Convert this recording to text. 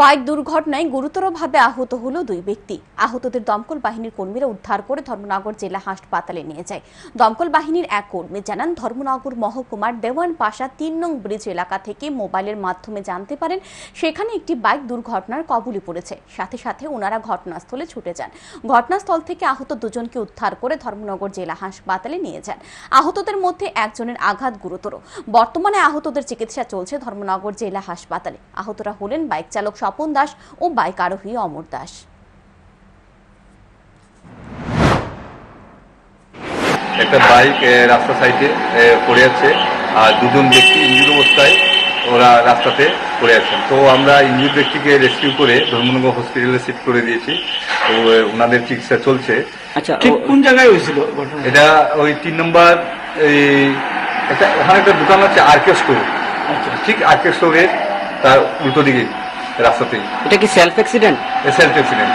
Bike দুর্ঘটনায় গুরুতরভাবে আহত হলো দুই ব্যক্তি। আহতদের দমকল বাহিনীর কর্মীরা উদ্ধার করে ধর্মনগর জেলা হাসপাতালে নিয়ে যায়। দমকল বাহিনীর এক কর্মী জানান, ধর্মনগর মহকুমার দেওয়ান পাশা তিন নং ব্রিজ এলাকা থেকে মোবাইলের মাধ্যমে জানতে পারেন, সেখানে একটি বাইক দুর্ঘটনার কবলে পড়েছে। সাথে সাথে ওনারা ঘটনাস্থলে ছুটে যান। ঘটনাস্থল থেকে আহত দুজনকে উদ্ধার করে ধর্মনগর জেলা হাসপাতালে নিয়ে যান। আহতদের মধ্যে একজনের আঘাত গুরুতর। বর্তমানে আহতদের চিকিৎসা চলছে ধর্মনগর জেলা হাসপাতালে। আহতরা হলেন বাইক চালক স্বপন দাস ও বাইক আরোহী অমর দাস। একটা বাইক রাস্তা সাইডে পড়ে আছে আর দুজন ব্যক্তি ইঞ্জুর অবস্থায় ওরা রাস্তাতে পড়ে আছেন। তো আমরা ইঞ্জুর ব্যক্তিকে রেস্কিউ করে ধর্মনগর হসপিটালে শিফট করে দিয়েছি। তো ওনাদের চিকিৎসা চলছে। আচ্ছা ঠিক কোন জায়গায় হয়েছিল এটা ওই তিন নম্বর এই একটা ওখানে একটা দোকান আছে আরকে স্টোর আচ্ছা। ঠিক আরকে স্টোরের তার উল্টো দিকে। রাস্তাতেই। এটা কি সেলফ অ্যাক্সিডেন্ট সেলফ অ্যাক্সিডেন্ট